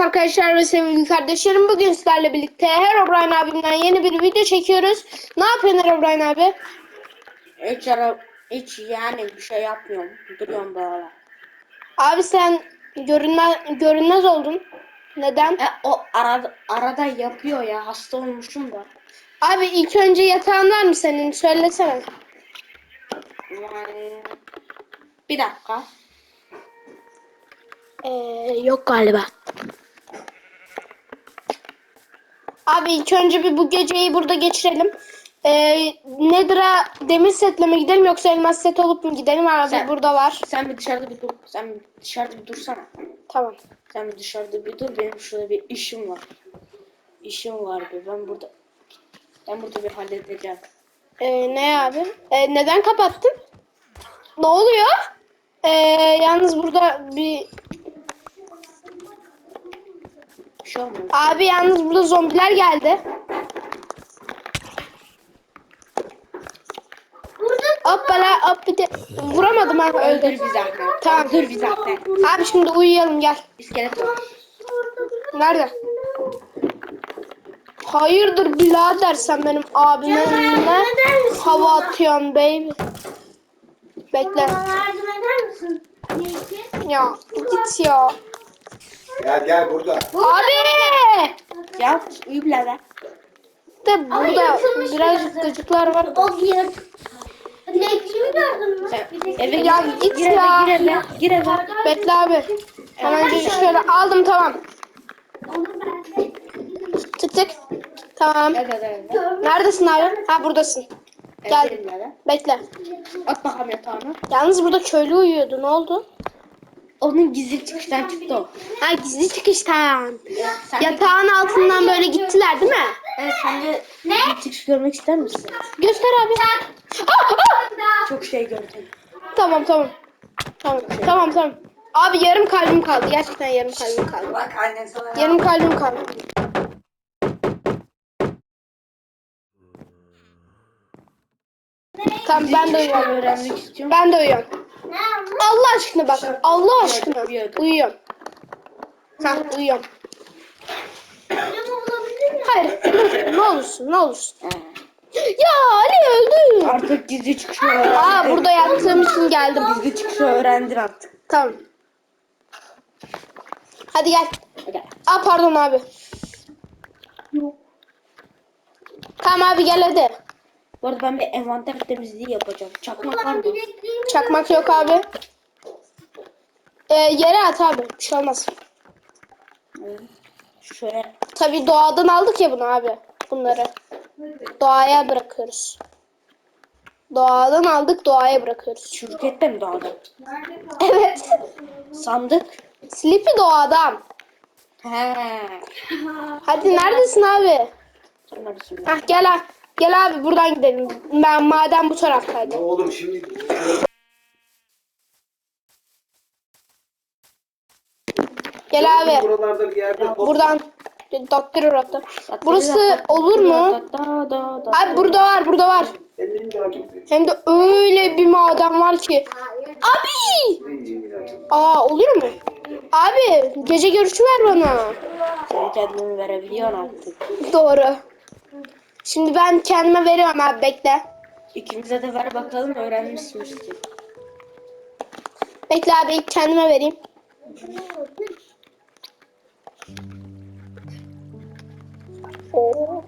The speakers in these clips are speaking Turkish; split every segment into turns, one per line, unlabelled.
arkadaşlar ve sevgili kardeşlerim. Bugün sizlerle birlikte Herobrine abimden yeni bir video çekiyoruz. Ne yapıyorsun Herobrine abi?
Hiç, ara, hiç yani bir şey yapmıyorum. Duruyorum böyle.
Abi sen görünmez, görünmez oldun. Neden?
E, o arada, arada yapıyor ya. Hasta olmuşum da.
Abi ilk önce yatağın var mı senin? Söylesene.
Yani... Bir dakika.
Ee, yok galiba. Abi ilk önce bir bu geceyi burada geçirelim. Ee, Nedir'a demir setle mi gidelim yoksa elmas set olup mu gidelim? Abi
Sen-
burada var.
Sen bir dışarıda bir dur. Sen bir dışarıda bir dursana.
Tamam.
Sen bir dışarıda bir dur. Benim şurada bir işim var. İşim var bir. Ben burada... Ben burada bir halledeceğim.
Ee, ne abi? Ee, neden kapattın? Ne oluyor? Ee, yalnız burada bir...
Şey olmuyor.
Abi yalnız burada zombiler geldi. Hoppala hop bir de... Vuramadım
Öldür
öldü.
bir zahmet.
Tamam.
Öldür bir zahmet.
Abi şimdi uyuyalım gel.
İskelet var.
Nerede? Hayırdır birader sen benim abimin önüne hava atıyorsun baby. Bekle.
Yardım eder misin? Neyse.
Ya git ya.
Gel gel burada.
Abi!
Ya uyu birader.
De burada birazcık gıcıklar var.
O yırt. Dilekçimi gördün mü?
Eve
Ya
git. Gir eve,
ya.
Gir eve. Gir eve.
Bekle abi. Hemen şöyle aldım tamam.
Onu ben de
Tık tık. Tamam.
Gel gel gel. gel.
Neredesin abi? Ha buradasın. Gel.
Gel.
Bekle.
At bakalım yatağına.
Yalnız burada köylü uyuyordu. Ne oldu?
Onun gizli çıkıştan çıktı o.
Ha gizli çıkıştan.
Sen
Yatağın altından böyle gittiler değil mi?
Evet, sen de ne? gizli çıkış görmek ister misin?
Göster abi. Aa, aa!
Çok şey gördüm.
Tamam tamam. Tamam tamam tamam. Abi yarım kalbim kaldı. Gerçekten yarım kalbim kaldı.
Bak annen sana
Yarım kalbim kaldı. Tamam ben de uyuyorum.
öğrenmek istiyorum.
Ben de uyuyorum. Allah aşkına bak. Allah aşkına.
uyuyordum.
Uyuyorum. Ha uyuyorum. Hayır. Ne olursun ne olursun. Ya Ali öldü.
Artık gizli çıkışı öğrendin.
Aa burada yattığım için geldim.
Gizli çıkışı öğrendin artık.
Tamam. Hadi gel.
Gel.
Aa pardon abi. Tamam abi gel hadi.
Bu arada ben bir envanter temizliği yapacağım. Çakmak var mı?
Çakmak yok abi. Ee, yere at abi. Bir şey olmaz.
Şöyle
Tabii doğadan aldık ya bunu abi. Bunları. Doğaya bırakıyoruz. Doğadan aldık doğaya bırakıyoruz.
şirkette mi doğdu?
Evet.
Sandık.
Sleepy doğadan.
He.
Hadi neredesin abi?
Sen neredesin?
Hah gel abi. Gel abi buradan gidelim. Ben maden bu taraftaydı.
Oğlum şimdi
Gel abi.
buralarda bir yerde top.
Buradan Doktor orada. Burası olur mu? Abi burada var, burada var. Hem de öyle bir maden var ki. Abi! Aa olur mu? Abi gece görüşü ver bana.
Sen kendini verebiliyorsun artık.
Doğru. Şimdi ben kendime veriyorum abi bekle.
İkimize de ver bakalım öğrenmişsiniz ki.
Bekle abi kendime vereyim. Oo.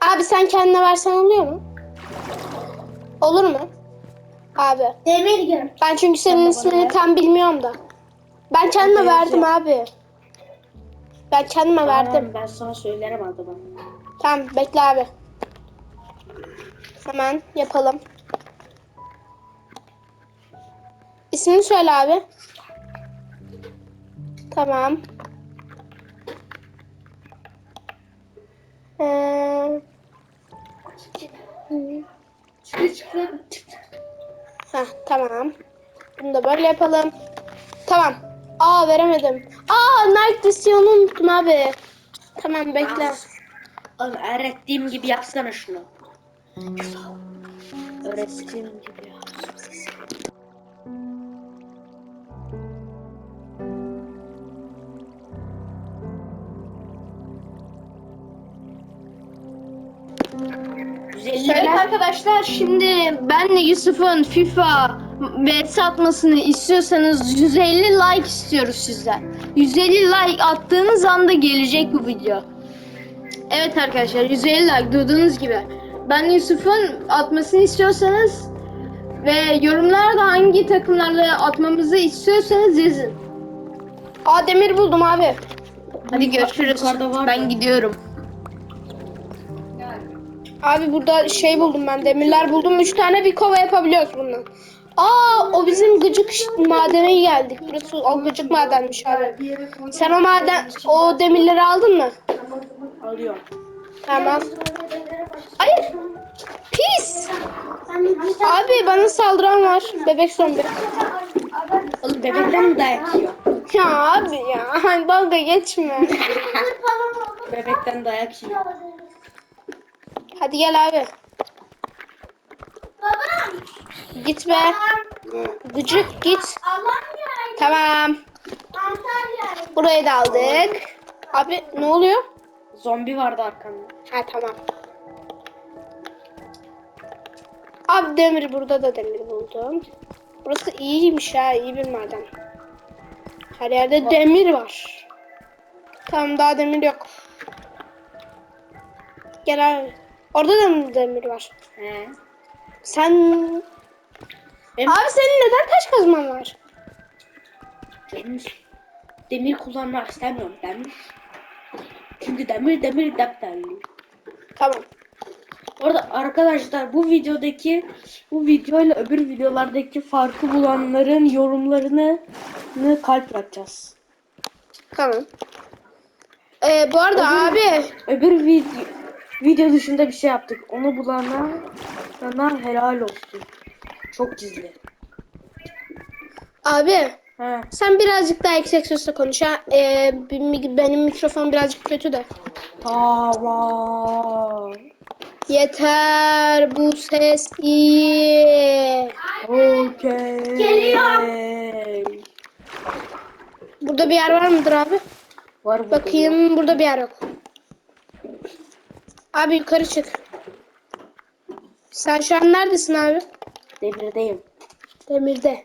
Abi sen kendine versen oluyor mu? Olur mu? Abi.
Demir gör.
Ben çünkü senin ismini tam bilmiyorum da. Ben kendime verdim abi. Ben kendime verdim.
Tamam, ben sana söylerim adımı.
Tamam bekle abi. Hemen yapalım. İsmini söyle abi. Tamam. Ee, Heh, tamam. Bunu da böyle yapalım. Tamam. Aa veremedim. Aa Night Vision'u unuttum abi. Tamam bekle.
Oğlum öğrettiğim gibi yapsana şunu. Öğrettiğim gibi.
Arkadaşlar şimdi benle Yusuf'un FIFA ve satmasını istiyorsanız 150 like istiyoruz sizden. 150 like attığınız anda gelecek bu video. Evet arkadaşlar 150 like duyduğunuz gibi. Ben Yusuf'un atmasını istiyorsanız ve yorumlarda hangi takımlarla atmamızı istiyorsanız yazın. Aa demir buldum abi. Hadi görüşürüz. Ben gidiyorum. Abi burada şey buldum ben demirler buldum. Üç tane bir kova yapabiliyoruz bundan. Aa o bizim gıcık madene geldik. Burası o gıcık madenmiş abi. Sen o maden o demirleri aldın mı?
Alıyorum.
Tamam. Hayır. Pis. Abi bana saldıran var. Bebek zombi.
Oğlum bebekten mi dayak yiyor?
Ya abi ya. Dalga geçme.
Bebekten dayak yiyor.
Hadi gel abi.
Babam.
Git be.
Ne?
Gıcık git.
Alanya.
Tamam.
Antalya.
Burayı da aldık. Abi ne oluyor?
Zombi vardı arkanda.
Ha tamam. Abi demir burada da demir buldum. Burası iyiymiş ha iyi bir maden. Her yerde demir var. Tamam daha demir yok. Gel abi. Orada da mı demir var?
He.
Sen...
Benim-
Abi senin neden taş kazman var?
Demir. Demir kullanmak istemiyorum demir. Çünkü demir demir depterli.
Tamam.
Orada arkadaşlar bu videodaki bu videoyla öbür videolardaki farkı bulanların yorumlarını ne kalp yapacağız.
Tamam. Ee, bu arada abi
Öbür video video dışında bir şey yaptık. Onu bulana sana helal olsun. Çok gizli.
abi
He.
sen birazcık daha yüksek sesle konuş ha. Ee, benim mikrofon birazcık kötü de.
Tamam.
Yeter bu ses iyi.
Okey.
Geliyor.
Burada bir yer var mıdır abi?
Var.
Bakayım burada bir yer yok. Abi yukarı çık. Sen şu an neredesin abi?
Demirdeyim.
Demirde.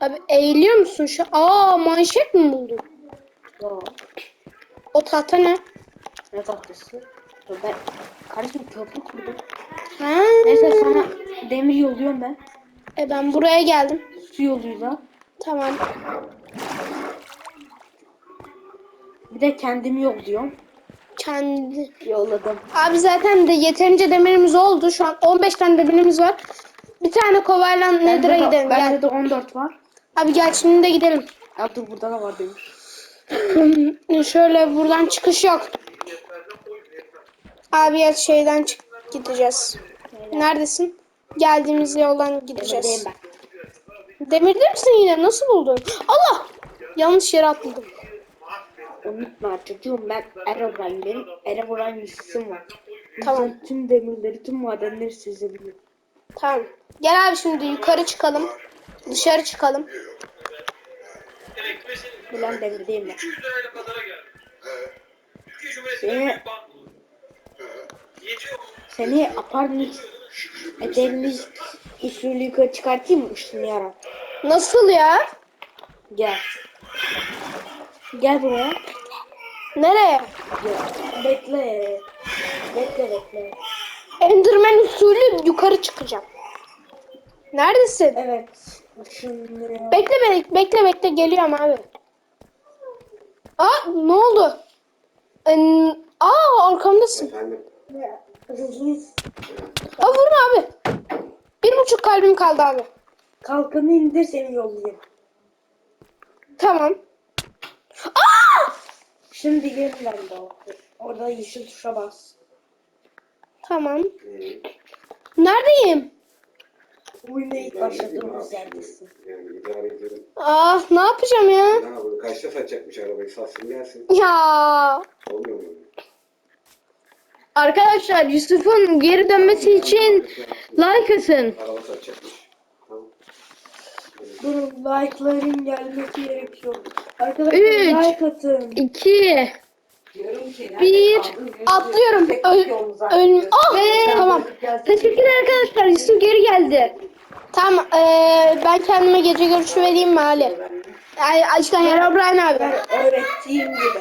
Abi eğiliyor musun şu? Aa manşet mi buldun?
Yo.
O tahta ne?
Ne tahtası? Dur ben kardeşim köprü kurdum.
Ha.
Neyse sana demir yolluyorum ben.
E ben buraya geldim.
Su yoluyla.
Tamam.
Bir de kendimi yolluyorum.
Kendi.
Yolladım.
Abi zaten de yeterince demirimiz oldu. Şu an 15 tane demirimiz var. Bir tane kovayla Nether'a gidelim.
Bende
Gel.
de 14 var.
Abi gel şimdi de gidelim.
Ya dur burada da var demir.
Şöyle buradan çıkış yok. Abi ya şeyden çık gideceğiz. Neredesin? Geldiğimiz yoldan gideceğiz. Demirde misin yine? Nasıl buldun? Allah! Yanlış yere atladım.
Unutma çocuğum ben benim Erebrine isim var.
Tamam.
Bizden Tüm demirleri, tüm madenleri sezebiliyor.
Tamam. Gel abi şimdi yukarı çıkalım. Dışarı çıkalım.
Ulan demirdeyim ben.
200 lirayla pazara geldim. Ülke
Seni-. Seni apartment ederimiz usulü yukarı çıkartayım mı ışınlayarak?
Nasıl ya?
Gel. Gel buraya.
Nereye?
Bekle. Bekle bekle.
Enderman usulü yukarı çıkacağım. Neredesin?
Evet. Işınlıyor.
Bekle beni, bekle bekle geliyorum abi. Aa ne oldu? En... Aa arkamdasın.
Efendim?
Aa vurma abi. Bir buçuk kalbim kaldı abi.
Kalkanı indir seni yollayayım.
Tamam.
Şimdi gel lan da. Orada yeşil tuşa bas.
Tamam. Neredeyim?
Oyuna ilk başladığımız yerdesin.
Yani idare edelim.
Ah ne yapacağım ya?
Ne yapalım? Kaçta satacakmış arabayı? Satsın gelsin.
Ya.
Olmuyor mu?
Arkadaşlar Yusuf'un geri dönmesi için like atın.
Araba satacakmış.
Durun like'ların gelmesi gerekiyor. Arkadaşlar
Üç.
like atın.
2 1 Atlıyorum. Öl, öl, oh, tamam. Teşekkürler arkadaşlar. Yusuf geri geldi. Tamam. eee, ben kendime gece görüşü vereyim mi Ali? Ay, işte Herobrine abi.
Ben öğrettiğim gibi.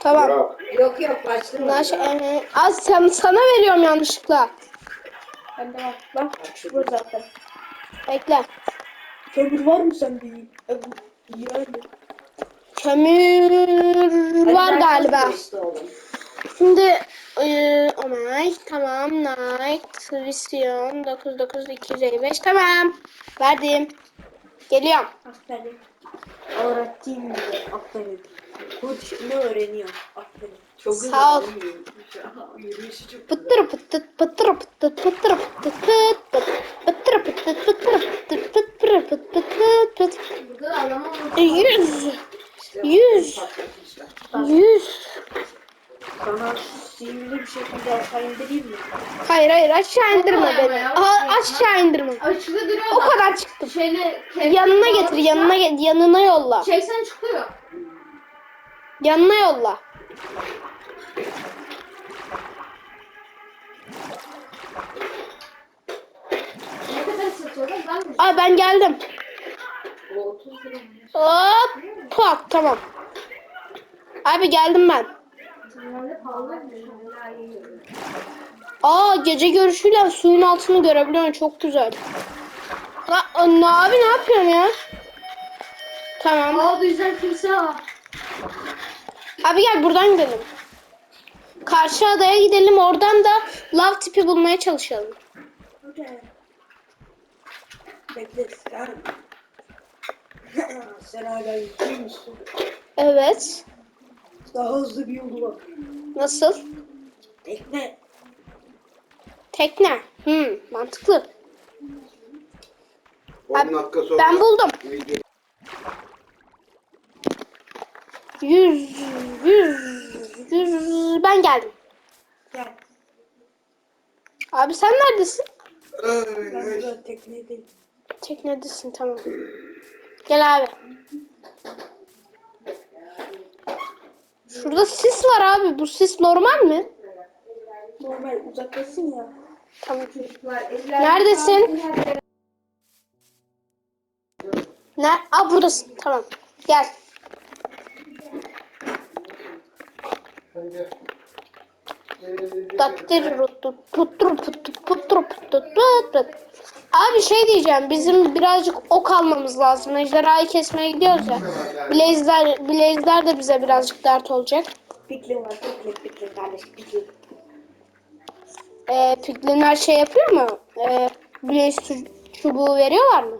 Tamam.
Yok.
Yok yok başlama.
Naş, eee, az sen, sana veriyorum yanlışlıkla.
Bende var. Bak bu zaten.
Bekle.
Kömür var mı sende? Yani.
Kömür var galiba. Şimdi eee onay tamam night Vision 99255 tamam verdim geliyorum
Aferin. Öğrettiğim gibi. Aferin. Kod işini öğreniyor. Aferin.
Çok
Sağ ol. pıttır pıttır pıttır pıttıt pıt pıt pıttır pıttıt pıttır pıttıt pıttır yüz yüz yüz
Sana sinirli bir şekilde aşağı indireyim mi?
hayır hayır aşağı indirme beni Aa, aşağı indirme
Açılı duruyor.
o kadar çıktım
Şeyle
yanına getir yanına get yanına yolla
Çeksen çıkıyor.
yanına yolla? Aa ben geldim. Hop pak tamam. Abi geldim ben. Aa gece görüşüyle suyun altını görebiliyorsun çok güzel. Ha, ne abi ne yapıyorsun ya? Tamam.
Aa yüzden kimse var.
Abi gel buradan gidelim. Karşı adaya gidelim oradan da lav tipi bulmaya çalışalım.
Okey. Bekle sen. hala yüklü müsün?
Evet.
Daha hızlı bir yolu var.
Nasıl?
Bekle.
Tekne. Hmm, mantıklı.
10 dakika sonra
Ben buldum.
video
100 100 100 ben geldim.
Gel.
Abi sen neredesin?
Ben burada teknedeyim.
Teknedesin tamam. Gel abi. Şurada sis var abi. Bu sis normal mi?
Normal uzaktasın ya.
Tamam. Neredesin? Ne? Aa buradasın. Tamam. Gel. Tattır puttur puttur puttur put put. Abi şey diyeceğim bizim birazcık ok almamız lazım. Ejderhayı kesmeye gidiyoruz ya. Blaze'ler, Blaze'ler de bize birazcık dert olacak.
Piklin var. Piklin, piklin kardeş. Piklin.
Ee, Piglinler şey yapıyor mu? Ee, Blaze çu- çubuğu veriyorlar mı?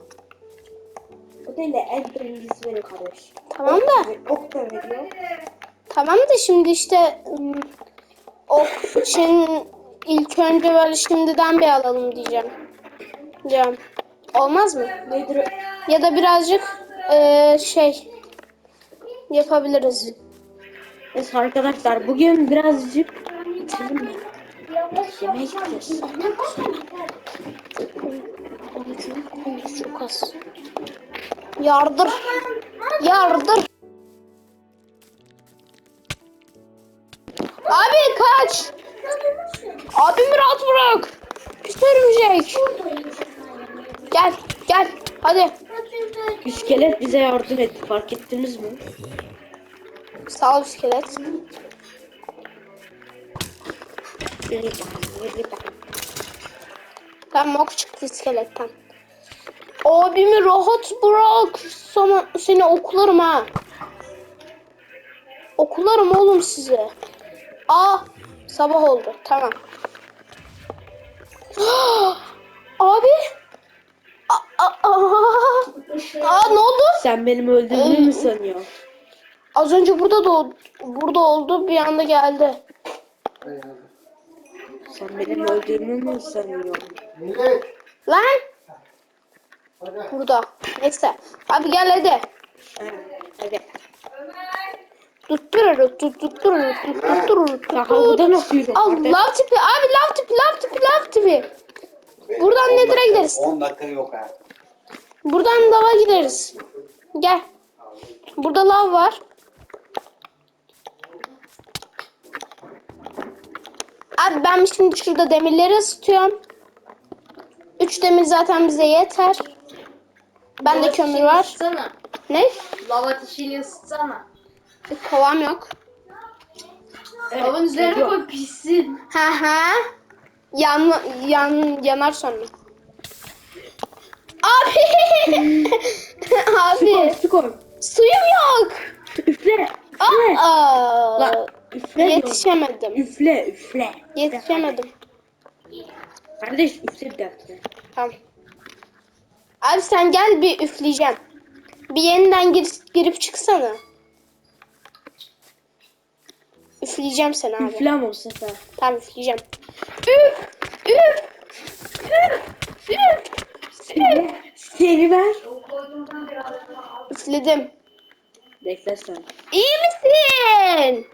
O değil de en birincisi veriyor kardeş.
Tamam da.
Ok da veriyor.
Tamam da şimdi işte ok için ilk önce böyle şimdiden bir alalım diyeceğim. Diyeceğim. Olmaz mı?
Nedir o?
Ya da birazcık eee, şey yapabiliriz.
Evet arkadaşlar bugün birazcık içelim mi? Gideceğiz.
Çok az. Yardır. Yardır. Abi kaç. Abimi rahat bırak. Pis örümcek. Gel gel hadi.
İskelet bize yardım etti fark ettiniz mi?
Sağ ol iskelet. Ben ok çıktı iskeletten. Abimi rahat bırak. Sana, seni okularım ha. Okularım oğlum size. Aa sabah oldu. Tamam. Abi. Aa, aa, aa. Aa, ne oldu?
Sen benim öldüğümü mü sanıyorsun?
Az önce burada da burada oldu bir anda geldi.
Sen benim öldüğümü mü sanıyorsun?
Lan. Burada. Neyse. Abi gel hadi.
Ha, evet.
Tutturur, tutturur, tutturur,
Ya havada nasıl yürüyor?
Al lav tipi abi lav tipi lav tipi lav tipi. Buradan Nether'a gideriz.
10 dakika yok ha.
Buradan lava gideriz. Gel. Burada lav var. Abi ben şimdi şurada demirleri ısıtıyorum. Üç demir zaten bize yeter. Bende kömür var.
Isıtsana.
Ne?
Lava ateşiyle ısıtsana.
Kovam yok.
Tavanın üzerine
yok.
koy pişsin.
Ha ha. Yan, yan, yanar sonra. Abi. Abi.
Su koy.
Suyum yok.
Üfle.
Aa.
Lan üfle.
Yetişemedim.
Üfle üfle.
Yetişemedim.
Kardeş üfle bir dakika.
Tamam. Abi sen gel bir üfleyeceğim. Bir yeniden gir, girip çıksana. Üfleyeceğim seni abi.
Üfle ama bu sefer.
Tamam üfleyeceğim. Üf! Üf! Üf! Üf! Üf!
Seni ver.
Üfledim.
Bekle sen.
İyi misin?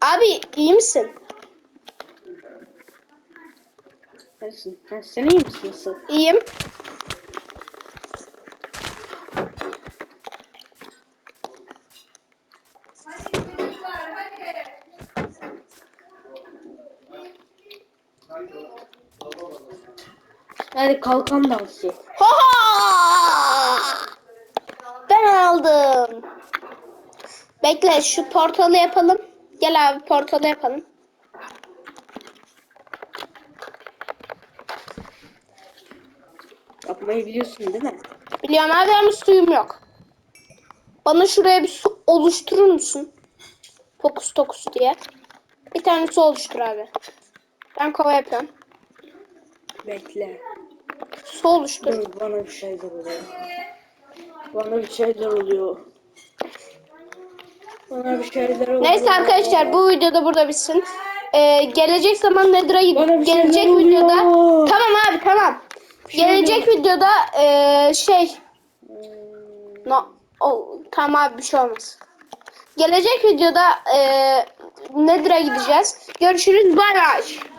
Abi iyi misin?
Neresin? Ha, sen iyi misin nasıl?
İyiyim.
Hadi kalkan dansı.
Ha! Ben aldım. Bekle şu portalı yapalım. Gel abi portalı yapalım.
Yapmayı biliyorsun değil mi?
Biliyorum abi ama suyum yok. Bana şuraya bir su oluşturur musun? Fokus tokus diye. Bir tane su oluştur abi. Ben kova yapıyorum.
Bekle.
Su oluştur.
Dur bana bir şeyler oluyor. Bana bir şeyler oluyor. Bana bir şeyler oluyor.
Neyse arkadaşlar bu videoda burada bitsin. Ee, gelecek zaman
bir
gelecek
oluyor.
videoda tamam abi tamam. Gelecek videoda ee, şey no o tamam abi bir şey olmaz. Gelecek videoda ee, Nether'a gideceğiz. Görüşürüz. Bay bay.